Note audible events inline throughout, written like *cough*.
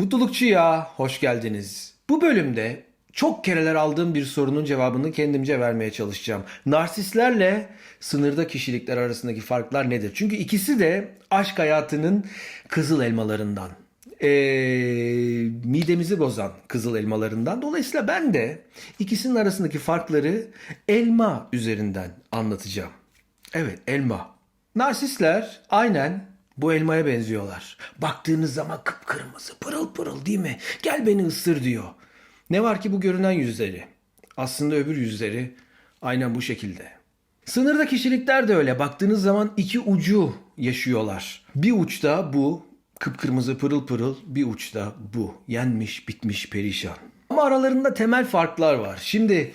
Mutlulukçuya hoş geldiniz. Bu bölümde çok kereler aldığım bir sorunun cevabını kendimce vermeye çalışacağım. Narsistlerle sınırda kişilikler arasındaki farklar nedir? Çünkü ikisi de aşk hayatının kızıl elmalarından. Ee, midemizi bozan kızıl elmalarından. Dolayısıyla ben de ikisinin arasındaki farkları elma üzerinden anlatacağım. Evet elma. Narsistler aynen bu elmaya benziyorlar. Baktığınız zaman kıpkırmızı pırıl pırıl değil mi? Gel beni ısır diyor. Ne var ki bu görünen yüzleri. Aslında öbür yüzleri aynen bu şekilde. Sınırda kişilikler de öyle. Baktığınız zaman iki ucu yaşıyorlar. Bir uçta bu kıpkırmızı pırıl pırıl, bir uçta bu yenmiş, bitmiş, perişan. Ama aralarında temel farklar var. Şimdi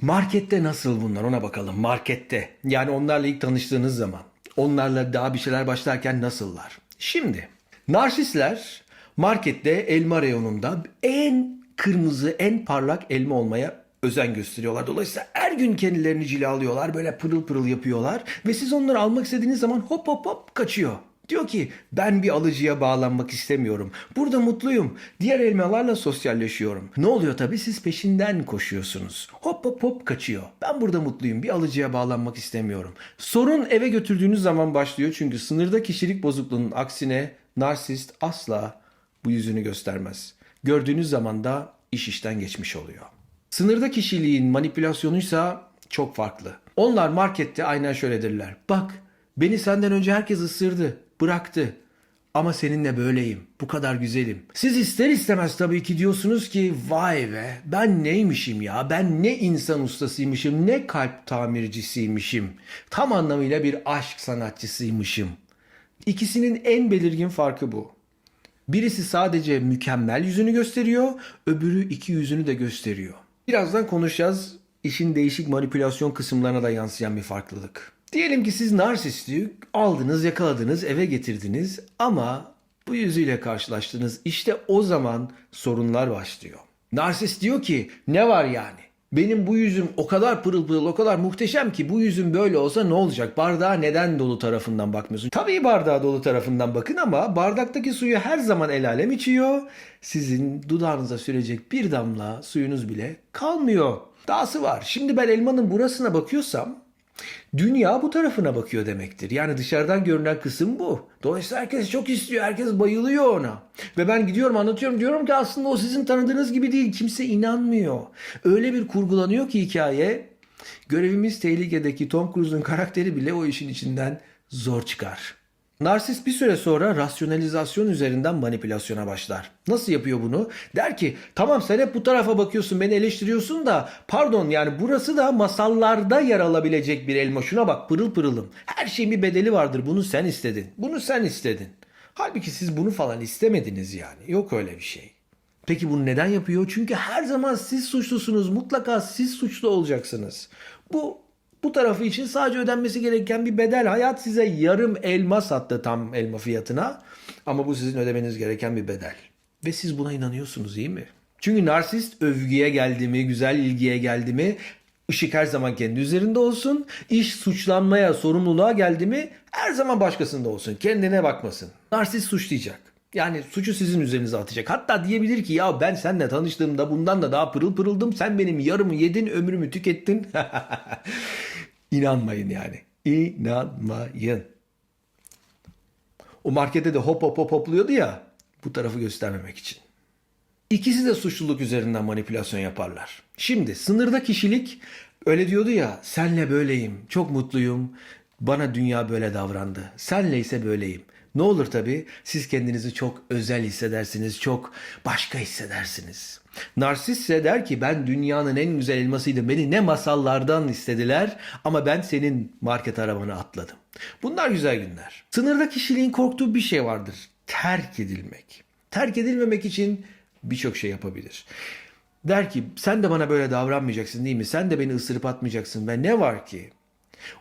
Markette nasıl bunlar ona bakalım. Markette yani onlarla ilk tanıştığınız zaman onlarla daha bir şeyler başlarken nasıllar? Şimdi narsistler markette elma reyonunda en kırmızı en parlak elma olmaya özen gösteriyorlar. Dolayısıyla her gün kendilerini cilalıyorlar böyle pırıl pırıl yapıyorlar ve siz onları almak istediğiniz zaman hop hop hop kaçıyor. Diyor ki ben bir alıcıya bağlanmak istemiyorum. Burada mutluyum. Diğer elmalarla sosyalleşiyorum. Ne oluyor tabii siz peşinden koşuyorsunuz. Hop hop hop kaçıyor. Ben burada mutluyum. Bir alıcıya bağlanmak istemiyorum. Sorun eve götürdüğünüz zaman başlıyor. Çünkü sınırda kişilik bozukluğunun aksine narsist asla bu yüzünü göstermez. Gördüğünüz zaman da iş işten geçmiş oluyor. Sınırda kişiliğin manipülasyonuysa çok farklı. Onlar markette aynen şöyledirler. Bak beni senden önce herkes ısırdı, bıraktı. Ama seninle böyleyim, bu kadar güzelim. Siz ister istemez tabii ki diyorsunuz ki vay be ben neymişim ya, ben ne insan ustasıymışım, ne kalp tamircisiymişim. Tam anlamıyla bir aşk sanatçısıymışım. İkisinin en belirgin farkı bu. Birisi sadece mükemmel yüzünü gösteriyor, öbürü iki yüzünü de gösteriyor. Birazdan konuşacağız. İşin değişik manipülasyon kısımlarına da yansıyan bir farklılık. Diyelim ki siz narsisti aldınız, yakaladınız, eve getirdiniz ama bu yüzüyle karşılaştınız. İşte o zaman sorunlar başlıyor. Narsist diyor ki ne var yani? Benim bu yüzüm o kadar pırıl pırıl, o kadar muhteşem ki bu yüzüm böyle olsa ne olacak? Bardağa neden dolu tarafından bakmıyorsun? Tabii bardağa dolu tarafından bakın ama bardaktaki suyu her zaman el alem içiyor. Sizin dudağınıza sürecek bir damla suyunuz bile kalmıyor. Dahası var. Şimdi ben elmanın burasına bakıyorsam Dünya bu tarafına bakıyor demektir. Yani dışarıdan görünen kısım bu. Dolayısıyla herkes çok istiyor, herkes bayılıyor ona. Ve ben gidiyorum anlatıyorum diyorum ki aslında o sizin tanıdığınız gibi değil. Kimse inanmıyor. Öyle bir kurgulanıyor ki hikaye. Görevimiz tehlikedeki Tom Cruise'un karakteri bile o işin içinden zor çıkar. Narsist bir süre sonra rasyonalizasyon üzerinden manipülasyona başlar. Nasıl yapıyor bunu? Der ki tamam sen hep bu tarafa bakıyorsun beni eleştiriyorsun da pardon yani burası da masallarda yer alabilecek bir elma. Şuna bak pırıl pırılım. Her şeyin bir bedeli vardır bunu sen istedin. Bunu sen istedin. Halbuki siz bunu falan istemediniz yani. Yok öyle bir şey. Peki bunu neden yapıyor? Çünkü her zaman siz suçlusunuz. Mutlaka siz suçlu olacaksınız. Bu bu tarafı için sadece ödenmesi gereken bir bedel. Hayat size yarım elma sattı tam elma fiyatına. Ama bu sizin ödemeniz gereken bir bedel. Ve siz buna inanıyorsunuz değil mi? Çünkü narsist övgüye geldi mi, güzel ilgiye geldi mi ışık her zaman kendi üzerinde olsun. İş suçlanmaya, sorumluluğa geldi mi her zaman başkasında olsun. Kendine bakmasın. Narsist suçlayacak. Yani suçu sizin üzerinize atacak. Hatta diyebilir ki ya ben seninle tanıştığımda bundan da daha pırıl pırıldım. Sen benim yarımı yedin, ömrümü tükettin. *laughs* İnanmayın yani. İnanmayın. O markette de hop hop hop hopluyordu ya bu tarafı göstermemek için. İkisi de suçluluk üzerinden manipülasyon yaparlar. Şimdi sınırda kişilik öyle diyordu ya senle böyleyim çok mutluyum bana dünya böyle davrandı senle ise böyleyim. Ne olur tabii siz kendinizi çok özel hissedersiniz çok başka hissedersiniz. Narsist ise der ki ben dünyanın en güzel elmasıydım beni ne masallardan istediler ama ben senin market arabana atladım. Bunlar güzel günler. Sınırda kişiliğin korktuğu bir şey vardır terk edilmek. Terk edilmemek için birçok şey yapabilir. Der ki sen de bana böyle davranmayacaksın değil mi? Sen de beni ısırıp atmayacaksın ve ne var ki?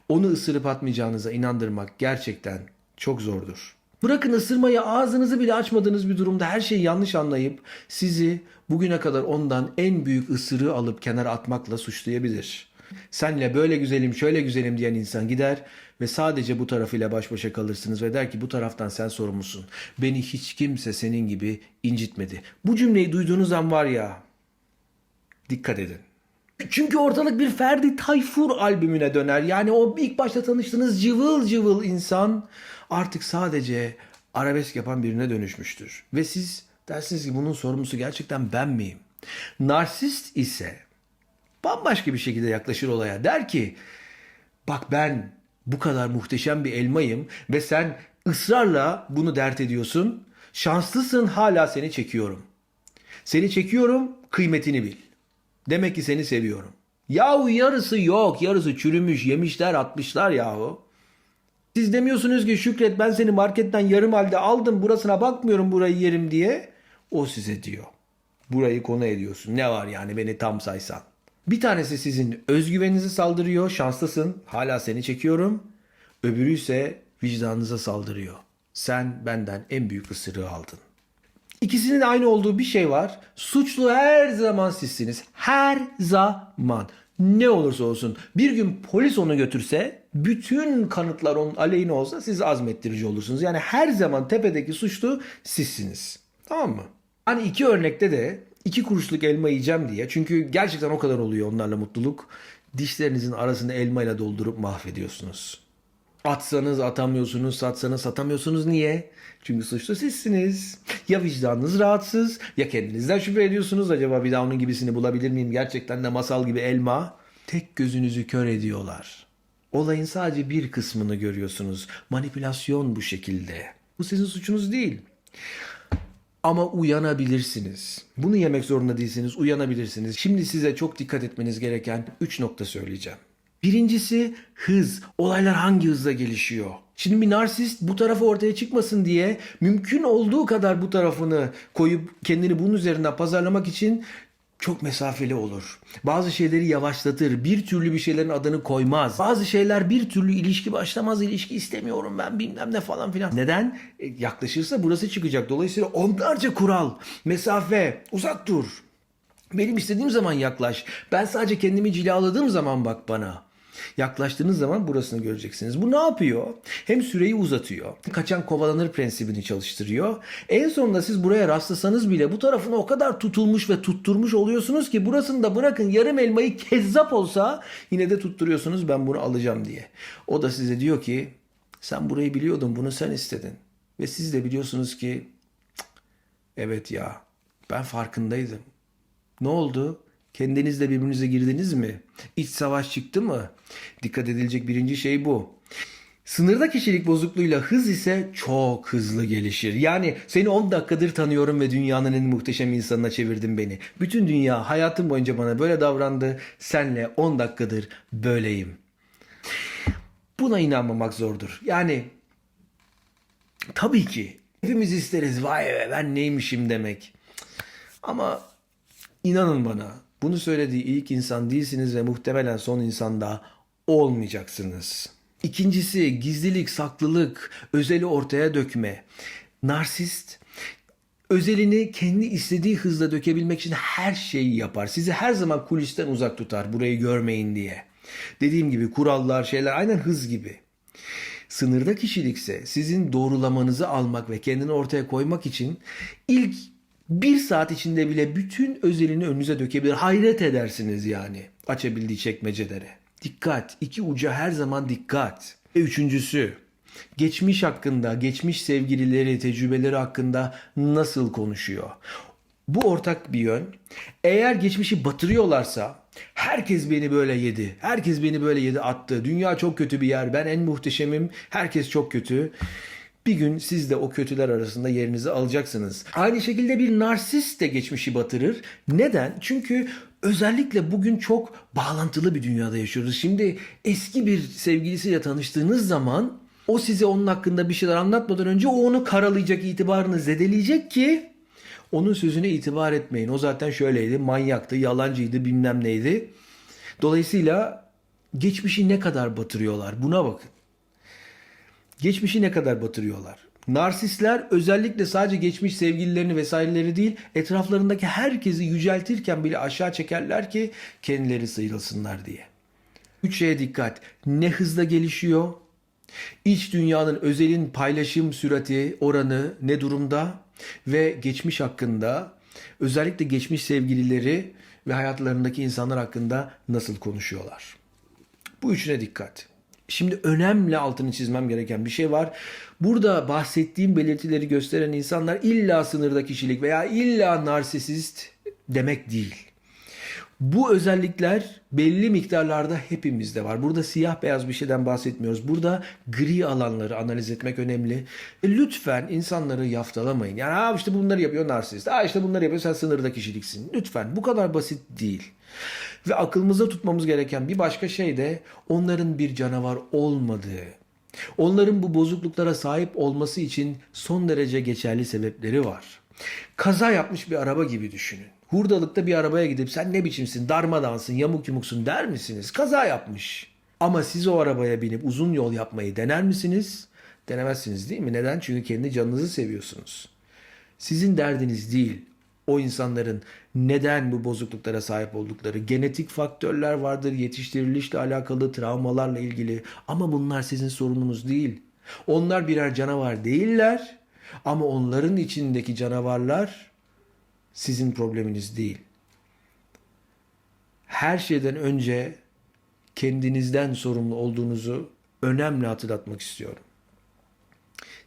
Onu ısırıp atmayacağınıza inandırmak gerçekten çok zordur. Bırakın ısırmayı ağzınızı bile açmadığınız bir durumda her şeyi yanlış anlayıp sizi bugüne kadar ondan en büyük ısırığı alıp kenara atmakla suçlayabilir. Senle böyle güzelim, şöyle güzelim diyen insan gider ve sadece bu tarafıyla baş başa kalırsınız ve der ki bu taraftan sen sorumlusun. Beni hiç kimse senin gibi incitmedi. Bu cümleyi duyduğunuz an var ya dikkat edin. Çünkü ortalık bir Ferdi Tayfur albümüne döner. Yani o ilk başta tanıştığınız cıvıl cıvıl insan artık sadece arabesk yapan birine dönüşmüştür. Ve siz dersiniz ki bunun sorumlusu gerçekten ben miyim? Narsist ise bambaşka bir şekilde yaklaşır olaya. Der ki bak ben bu kadar muhteşem bir elmayım ve sen ısrarla bunu dert ediyorsun. Şanslısın hala seni çekiyorum. Seni çekiyorum kıymetini bil. Demek ki seni seviyorum. Yahu yarısı yok yarısı çürümüş yemişler atmışlar yahu. Siz demiyorsunuz ki Şükret ben seni marketten yarım halde aldım burasına bakmıyorum burayı yerim diye. O size diyor. Burayı konu ediyorsun. Ne var yani beni tam saysan. Bir tanesi sizin özgüveninize saldırıyor. Şanslısın. Hala seni çekiyorum. Öbürü ise vicdanınıza saldırıyor. Sen benden en büyük ısırığı aldın. İkisinin aynı olduğu bir şey var. Suçlu her zaman sizsiniz. Her zaman. Ne olursa olsun. Bir gün polis onu götürse bütün kanıtlar onun aleyhine olsa siz azmettirici olursunuz. Yani her zaman tepedeki suçlu sizsiniz. Tamam mı? Hani iki örnekte de iki kuruşluk elma yiyeceğim diye. Çünkü gerçekten o kadar oluyor onlarla mutluluk. Dişlerinizin arasını elmayla doldurup mahvediyorsunuz. Atsanız atamıyorsunuz, satsanız satamıyorsunuz. Niye? Çünkü suçlu sizsiniz. Ya vicdanınız rahatsız, ya kendinizden şüphe ediyorsunuz. Acaba bir daha onun gibisini bulabilir miyim? Gerçekten de masal gibi elma. Tek gözünüzü kör ediyorlar. Olayın sadece bir kısmını görüyorsunuz. Manipülasyon bu şekilde. Bu sizin suçunuz değil. Ama uyanabilirsiniz. Bunu yemek zorunda değilsiniz, uyanabilirsiniz. Şimdi size çok dikkat etmeniz gereken 3 nokta söyleyeceğim. Birincisi hız. Olaylar hangi hızla gelişiyor? Şimdi bir narsist bu tarafı ortaya çıkmasın diye mümkün olduğu kadar bu tarafını koyup kendini bunun üzerinden pazarlamak için çok mesafeli olur. Bazı şeyleri yavaşlatır. Bir türlü bir şeylerin adını koymaz. Bazı şeyler bir türlü ilişki başlamaz. İlişki istemiyorum ben bilmem ne falan filan. Neden? E, yaklaşırsa burası çıkacak. Dolayısıyla onlarca kural, mesafe, uzak dur. Benim istediğim zaman yaklaş. Ben sadece kendimi cilaladığım zaman bak bana. Yaklaştığınız zaman burasını göreceksiniz. Bu ne yapıyor? Hem süreyi uzatıyor. Kaçan kovalanır prensibini çalıştırıyor. En sonunda siz buraya rastlasanız bile bu tarafına o kadar tutulmuş ve tutturmuş oluyorsunuz ki burasını da bırakın yarım elmayı kezzap olsa yine de tutturuyorsunuz ben bunu alacağım diye. O da size diyor ki sen burayı biliyordun bunu sen istedin. Ve siz de biliyorsunuz ki "Cık, evet ya ben farkındaydım. Ne oldu? Kendinizle birbirinize girdiniz mi? İç savaş çıktı mı? Dikkat edilecek birinci şey bu. Sınırda kişilik bozukluğuyla hız ise çok hızlı gelişir. Yani seni 10 dakikadır tanıyorum ve dünyanın en muhteşem insanına çevirdin beni. Bütün dünya hayatım boyunca bana böyle davrandı. Senle 10 dakikadır böyleyim. Buna inanmamak zordur. Yani tabii ki hepimiz isteriz vay be ben neymişim demek. Ama İnanın bana bunu söylediği ilk insan değilsiniz ve muhtemelen son insan da olmayacaksınız. İkincisi gizlilik, saklılık, özeli ortaya dökme. Narsist özelini kendi istediği hızla dökebilmek için her şeyi yapar. Sizi her zaman kulisten uzak tutar burayı görmeyin diye. Dediğim gibi kurallar, şeyler aynen hız gibi. Sınırda kişilikse sizin doğrulamanızı almak ve kendini ortaya koymak için ilk bir saat içinde bile bütün özelini önünüze dökebilir. Hayret edersiniz yani açabildiği çekmecelere. Dikkat. iki uca her zaman dikkat. Ve üçüncüsü geçmiş hakkında, geçmiş sevgilileri, tecrübeleri hakkında nasıl konuşuyor? Bu ortak bir yön. Eğer geçmişi batırıyorlarsa herkes beni böyle yedi. Herkes beni böyle yedi attı. Dünya çok kötü bir yer. Ben en muhteşemim. Herkes çok kötü. Bir gün siz de o kötüler arasında yerinizi alacaksınız. Aynı şekilde bir narsist de geçmişi batırır. Neden? Çünkü özellikle bugün çok bağlantılı bir dünyada yaşıyoruz. Şimdi eski bir sevgilisiyle tanıştığınız zaman o size onun hakkında bir şeyler anlatmadan önce o onu karalayacak, itibarını zedeleyecek ki onun sözüne itibar etmeyin. O zaten şöyleydi, manyaktı, yalancıydı, bilmem neydi. Dolayısıyla geçmişi ne kadar batırıyorlar buna bakın. Geçmişi ne kadar batırıyorlar. Narsistler özellikle sadece geçmiş sevgililerini vesaireleri değil etraflarındaki herkesi yüceltirken bile aşağı çekerler ki kendileri sıyrılsınlar diye. Üç şeye dikkat. Ne hızla gelişiyor? İç dünyanın özelin paylaşım sürati oranı ne durumda? Ve geçmiş hakkında özellikle geçmiş sevgilileri ve hayatlarındaki insanlar hakkında nasıl konuşuyorlar? Bu üçüne dikkat. Şimdi önemli altını çizmem gereken bir şey var. Burada bahsettiğim belirtileri gösteren insanlar illa sınırda kişilik veya illa narsisist demek değil. Bu özellikler belli miktarlarda hepimizde var. Burada siyah beyaz bir şeyden bahsetmiyoruz. Burada gri alanları analiz etmek önemli. E, lütfen insanları yaftalamayın. Yani ha işte bunları yapıyor narsist. Ha işte bunları yapıyor sen sınırda kişiliksin. Lütfen bu kadar basit değil. Ve aklımızda tutmamız gereken bir başka şey de onların bir canavar olmadığı. Onların bu bozukluklara sahip olması için son derece geçerli sebepleri var. Kaza yapmış bir araba gibi düşünün. Hurdalıkta bir arabaya gidip sen ne biçimsin, darmadansın, yamuk yumuksun der misiniz? Kaza yapmış. Ama siz o arabaya binip uzun yol yapmayı dener misiniz? Denemezsiniz değil mi? Neden? Çünkü kendi canınızı seviyorsunuz. Sizin derdiniz değil o insanların neden bu bozukluklara sahip oldukları. Genetik faktörler vardır, yetiştirilişle alakalı, travmalarla ilgili. Ama bunlar sizin sorununuz değil. Onlar birer canavar değiller. Ama onların içindeki canavarlar sizin probleminiz değil. Her şeyden önce kendinizden sorumlu olduğunuzu önemli hatırlatmak istiyorum.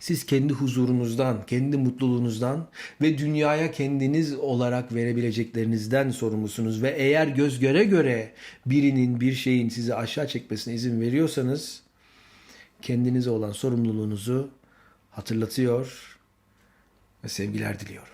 Siz kendi huzurunuzdan, kendi mutluluğunuzdan ve dünyaya kendiniz olarak verebileceklerinizden sorumlusunuz ve eğer göz göre göre birinin bir şeyin sizi aşağı çekmesine izin veriyorsanız kendinize olan sorumluluğunuzu hatırlatıyor ve sevgiler diliyorum.